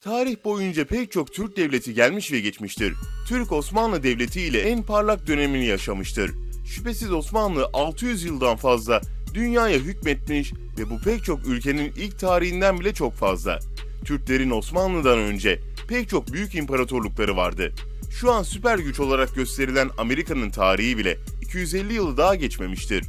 Tarih boyunca pek çok Türk devleti gelmiş ve geçmiştir. Türk Osmanlı Devleti ile en parlak dönemini yaşamıştır. Şüphesiz Osmanlı 600 yıldan fazla dünyaya hükmetmiş ve bu pek çok ülkenin ilk tarihinden bile çok fazla. Türklerin Osmanlı'dan önce pek çok büyük imparatorlukları vardı. Şu an süper güç olarak gösterilen Amerika'nın tarihi bile 250 yılı daha geçmemiştir.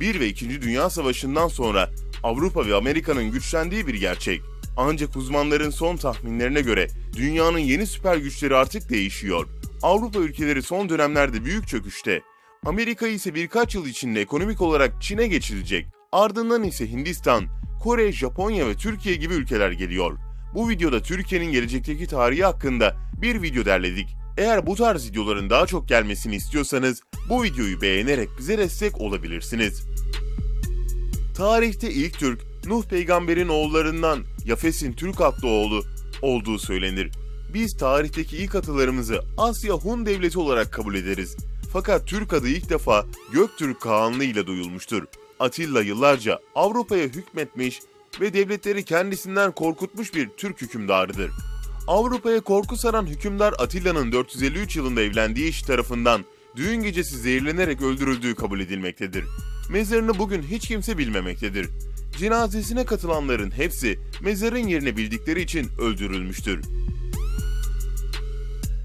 1 ve 2. Dünya Savaşı'ndan sonra Avrupa ve Amerika'nın güçlendiği bir gerçek. Ancak uzmanların son tahminlerine göre dünyanın yeni süper güçleri artık değişiyor. Avrupa ülkeleri son dönemlerde büyük çöküşte. Amerika ise birkaç yıl içinde ekonomik olarak Çin'e geçilecek. Ardından ise Hindistan, Kore, Japonya ve Türkiye gibi ülkeler geliyor. Bu videoda Türkiye'nin gelecekteki tarihi hakkında bir video derledik. Eğer bu tarz videoların daha çok gelmesini istiyorsanız bu videoyu beğenerek bize destek olabilirsiniz. Tarihte ilk Türk, Nuh peygamberin oğullarından Yafes'in Türk adlı oğlu olduğu söylenir. Biz tarihteki ilk atalarımızı Asya Hun devleti olarak kabul ederiz. Fakat Türk adı ilk defa Göktürk Kağanlığı ile duyulmuştur. Atilla yıllarca Avrupa'ya hükmetmiş ve devletleri kendisinden korkutmuş bir Türk hükümdarıdır. Avrupa'ya korku saran hükümdar Atilla'nın 453 yılında evlendiği eşi tarafından düğün gecesi zehirlenerek öldürüldüğü kabul edilmektedir. Mezarını bugün hiç kimse bilmemektedir. Cenazesine katılanların hepsi mezarın yerini bildikleri için öldürülmüştür.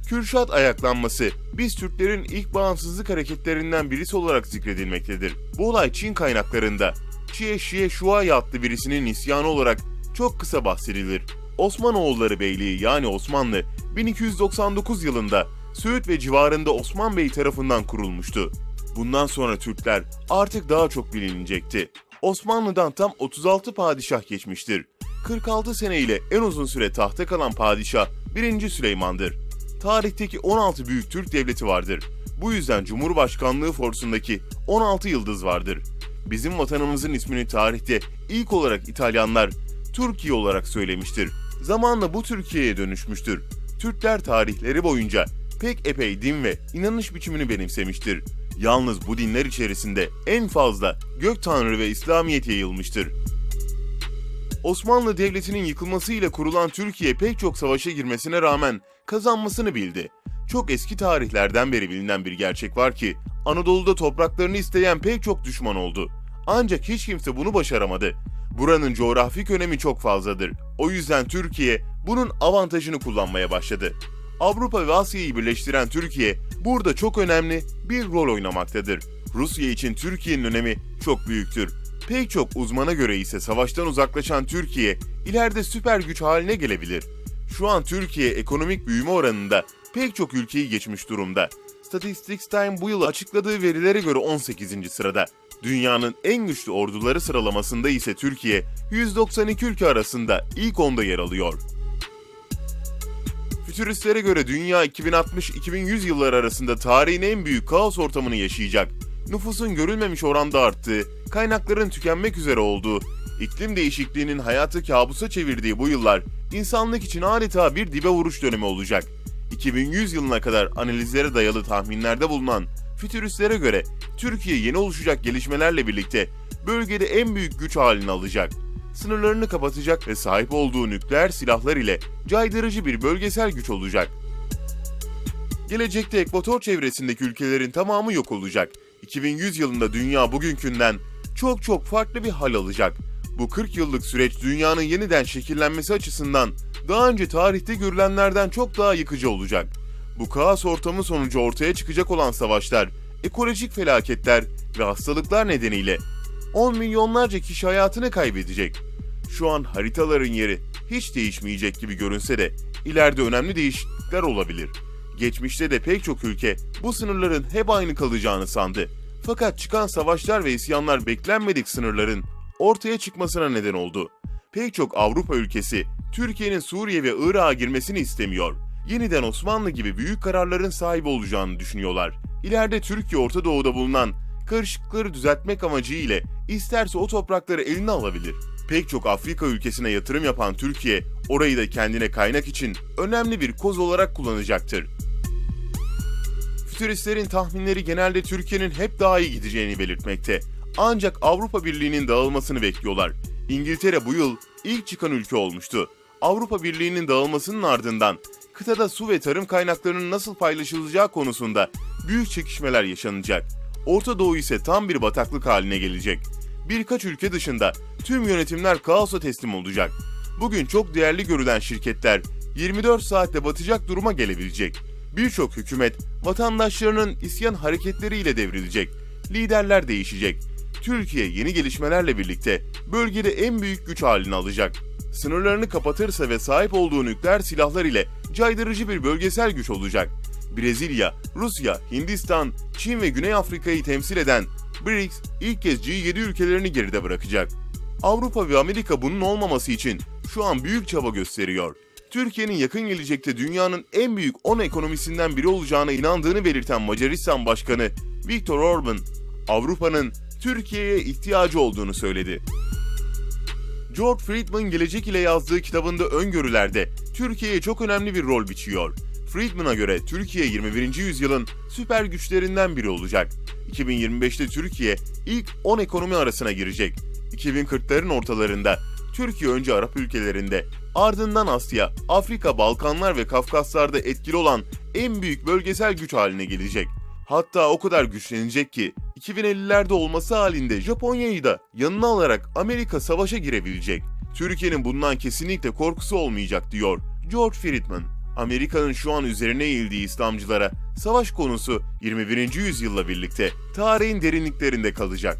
Kürşat ayaklanması, biz Türklerin ilk bağımsızlık hareketlerinden birisi olarak zikredilmektedir. Bu olay Çin kaynaklarında Çie Şie Şuay adlı birisinin isyanı olarak çok kısa bahsedilir. Osmanoğulları Beyliği yani Osmanlı 1299 yılında Söğüt ve civarında Osman Bey tarafından kurulmuştu. Bundan sonra Türkler artık daha çok bilinecekti. Osmanlı'dan tam 36 padişah geçmiştir. 46 sene ile en uzun süre tahta kalan padişah 1. Süleyman'dır. Tarihteki 16 büyük Türk devleti vardır. Bu yüzden Cumhurbaşkanlığı forsundaki 16 yıldız vardır. Bizim vatanımızın ismini tarihte ilk olarak İtalyanlar Türkiye olarak söylemiştir. Zamanla bu Türkiye'ye dönüşmüştür. Türkler tarihleri boyunca pek epey din ve inanış biçimini benimsemiştir. Yalnız bu dinler içerisinde en fazla gök tanrı ve İslamiyet yayılmıştır. Osmanlı Devleti'nin yıkılmasıyla kurulan Türkiye pek çok savaşa girmesine rağmen kazanmasını bildi. Çok eski tarihlerden beri bilinen bir gerçek var ki Anadolu'da topraklarını isteyen pek çok düşman oldu. Ancak hiç kimse bunu başaramadı. Buranın coğrafik önemi çok fazladır. O yüzden Türkiye bunun avantajını kullanmaya başladı. Avrupa ve Asya'yı birleştiren Türkiye burada çok önemli bir rol oynamaktadır. Rusya için Türkiye'nin önemi çok büyüktür. Pek çok uzmana göre ise savaştan uzaklaşan Türkiye ileride süper güç haline gelebilir. Şu an Türkiye ekonomik büyüme oranında pek çok ülkeyi geçmiş durumda. Statistics Time bu yıl açıkladığı verilere göre 18. sırada. Dünyanın en güçlü orduları sıralamasında ise Türkiye 192 ülke arasında ilk 10'da yer alıyor. Fütüristlere göre dünya 2060-2100 yılları arasında tarihin en büyük kaos ortamını yaşayacak. Nüfusun görülmemiş oranda arttığı, kaynakların tükenmek üzere olduğu, iklim değişikliğinin hayatı kabusa çevirdiği bu yıllar insanlık için adeta bir dibe vuruş dönemi olacak. 2100 yılına kadar analizlere dayalı tahminlerde bulunan fütüristlere göre Türkiye yeni oluşacak gelişmelerle birlikte bölgede en büyük güç halini alacak. Sınırlarını kapatacak ve sahip olduğu nükleer silahlar ile caydırıcı bir bölgesel güç olacak. Gelecekte ekvator çevresindeki ülkelerin tamamı yok olacak. 2100 yılında dünya bugünkünden çok çok farklı bir hal alacak. Bu 40 yıllık süreç dünyanın yeniden şekillenmesi açısından daha önce tarihte görülenlerden çok daha yıkıcı olacak. Bu kaos ortamı sonucu ortaya çıkacak olan savaşlar, ekolojik felaketler ve hastalıklar nedeniyle 10 milyonlarca kişi hayatını kaybedecek. Şu an haritaların yeri hiç değişmeyecek gibi görünse de ileride önemli değişiklikler olabilir. Geçmişte de pek çok ülke bu sınırların hep aynı kalacağını sandı. Fakat çıkan savaşlar ve isyanlar beklenmedik sınırların ortaya çıkmasına neden oldu. Pek çok Avrupa ülkesi Türkiye'nin Suriye ve Irak'a girmesini istemiyor. Yeniden Osmanlı gibi büyük kararların sahibi olacağını düşünüyorlar. İleride Türkiye Orta Doğu'da bulunan karışıklıkları düzeltmek amacı ile isterse o toprakları eline alabilir. Pek çok Afrika ülkesine yatırım yapan Türkiye, orayı da kendine kaynak için önemli bir koz olarak kullanacaktır. Fütüristlerin tahminleri genelde Türkiye'nin hep daha iyi gideceğini belirtmekte. Ancak Avrupa Birliği'nin dağılmasını bekliyorlar. İngiltere bu yıl ilk çıkan ülke olmuştu. Avrupa Birliği'nin dağılmasının ardından kıtada su ve tarım kaynaklarının nasıl paylaşılacağı konusunda büyük çekişmeler yaşanacak. Orta Doğu ise tam bir bataklık haline gelecek. Birkaç ülke dışında tüm yönetimler kaosa teslim olacak. Bugün çok değerli görülen şirketler 24 saatte batacak duruma gelebilecek. Birçok hükümet vatandaşlarının isyan hareketleriyle devrilecek. Liderler değişecek. Türkiye yeni gelişmelerle birlikte bölgede en büyük güç halini alacak. Sınırlarını kapatırsa ve sahip olduğu nükleer silahlar ile caydırıcı bir bölgesel güç olacak. Brezilya, Rusya, Hindistan, Çin ve Güney Afrika'yı temsil eden BRICS ilk kez G7 ülkelerini geride bırakacak. Avrupa ve Amerika bunun olmaması için şu an büyük çaba gösteriyor. Türkiye'nin yakın gelecekte dünyanın en büyük 10 ekonomisinden biri olacağına inandığını belirten Macaristan Başkanı Viktor Orban, Avrupa'nın Türkiye'ye ihtiyacı olduğunu söyledi. George Friedman gelecek ile yazdığı kitabında öngörülerde Türkiye'ye çok önemli bir rol biçiyor. Friedman'a göre Türkiye 21. yüzyılın süper güçlerinden biri olacak. 2025'te Türkiye ilk 10 ekonomi arasına girecek. 2040'ların ortalarında Türkiye önce Arap ülkelerinde, ardından Asya, Afrika, Balkanlar ve Kafkaslar'da etkili olan en büyük bölgesel güç haline gelecek. Hatta o kadar güçlenecek ki 2050'lerde olması halinde Japonya'yı da yanına alarak Amerika savaşa girebilecek. Türkiye'nin bundan kesinlikle korkusu olmayacak diyor George Friedman. Amerika'nın şu an üzerine eğildiği İslamcılara savaş konusu 21. yüzyılla birlikte tarihin derinliklerinde kalacak.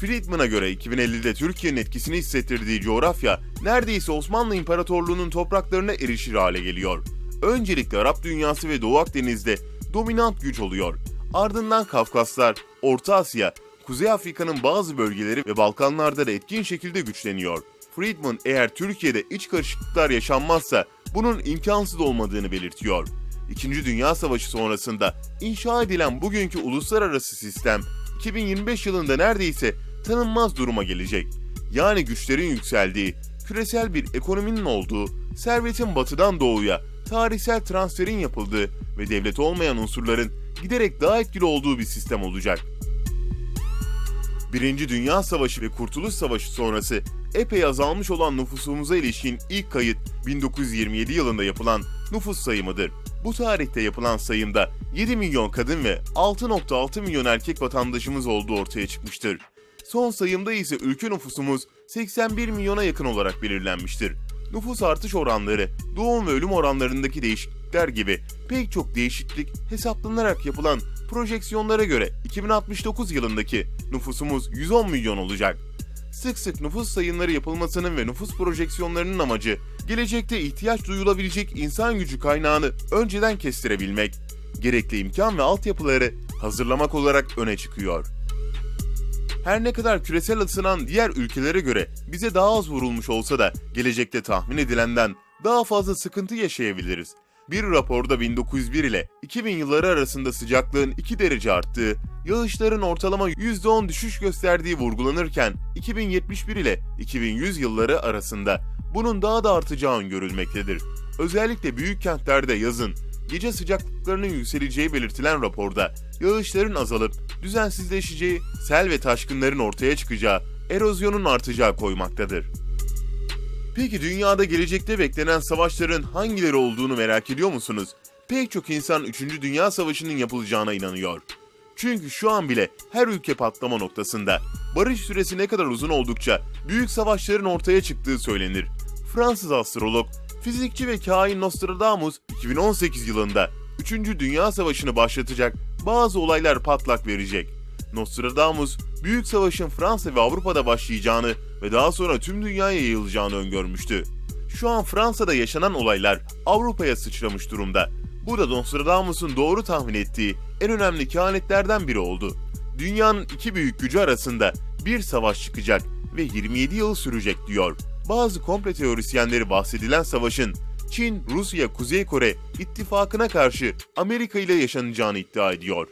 Friedman'a göre 2050'de Türkiye'nin etkisini hissettirdiği coğrafya neredeyse Osmanlı İmparatorluğu'nun topraklarına erişir hale geliyor. Öncelikle Arap dünyası ve Doğu Akdeniz'de dominant güç oluyor. Ardından Kafkaslar, Orta Asya, Kuzey Afrika'nın bazı bölgeleri ve Balkanlarda da etkin şekilde güçleniyor. Friedman eğer Türkiye'de iç karışıklıklar yaşanmazsa bunun imkansız olmadığını belirtiyor. İkinci Dünya Savaşı sonrasında inşa edilen bugünkü uluslararası sistem 2025 yılında neredeyse tanınmaz duruma gelecek. Yani güçlerin yükseldiği, küresel bir ekonominin olduğu, servetin batıdan doğuya, tarihsel transferin yapıldığı ve devlet olmayan unsurların giderek daha etkili olduğu bir sistem olacak. Birinci Dünya Savaşı ve Kurtuluş Savaşı sonrası epey azalmış olan nüfusumuza ilişkin ilk kayıt 1927 yılında yapılan nüfus sayımıdır. Bu tarihte yapılan sayımda 7 milyon kadın ve 6.6 milyon erkek vatandaşımız olduğu ortaya çıkmıştır. Son sayımda ise ülke nüfusumuz 81 milyona yakın olarak belirlenmiştir. Nüfus artış oranları, doğum ve ölüm oranlarındaki değişiklikler gibi pek çok değişiklik hesaplanarak yapılan projeksiyonlara göre 2069 yılındaki nüfusumuz 110 milyon olacak. Sık sık nüfus sayımları yapılmasının ve nüfus projeksiyonlarının amacı gelecekte ihtiyaç duyulabilecek insan gücü kaynağını önceden kestirebilmek, gerekli imkan ve altyapıları hazırlamak olarak öne çıkıyor. Her ne kadar küresel ısınan diğer ülkelere göre bize daha az vurulmuş olsa da gelecekte tahmin edilenden daha fazla sıkıntı yaşayabiliriz. Bir raporda 1901 ile 2000 yılları arasında sıcaklığın 2 derece arttığı, yağışların ortalama %10 düşüş gösterdiği vurgulanırken 2071 ile 2100 yılları arasında bunun daha da artacağı öngörülmektedir. Özellikle büyük kentlerde yazın gece sıcaklıklarının yükseleceği belirtilen raporda yağışların azalıp düzensizleşeceği, sel ve taşkınların ortaya çıkacağı, erozyonun artacağı koymaktadır. Peki dünyada gelecekte beklenen savaşların hangileri olduğunu merak ediyor musunuz? Pek çok insan 3. Dünya Savaşı'nın yapılacağına inanıyor. Çünkü şu an bile her ülke patlama noktasında. Barış süresi ne kadar uzun oldukça büyük savaşların ortaya çıktığı söylenir. Fransız astrolog, fizikçi ve kain Nostradamus 2018 yılında 3. Dünya Savaşı'nı başlatacak bazı olaylar patlak verecek. Nostradamus, Büyük Savaş'ın Fransa ve Avrupa'da başlayacağını ve daha sonra tüm dünyaya yayılacağını öngörmüştü. Şu an Fransa'da yaşanan olaylar Avrupa'ya sıçramış durumda. Bu da Nostradamus'un doğru tahmin ettiği en önemli kehanetlerden biri oldu. Dünyanın iki büyük gücü arasında bir savaş çıkacak ve 27 yıl sürecek diyor. Bazı komple teorisyenleri bahsedilen savaşın Çin, Rusya, Kuzey Kore ittifakına karşı Amerika ile yaşanacağını iddia ediyor.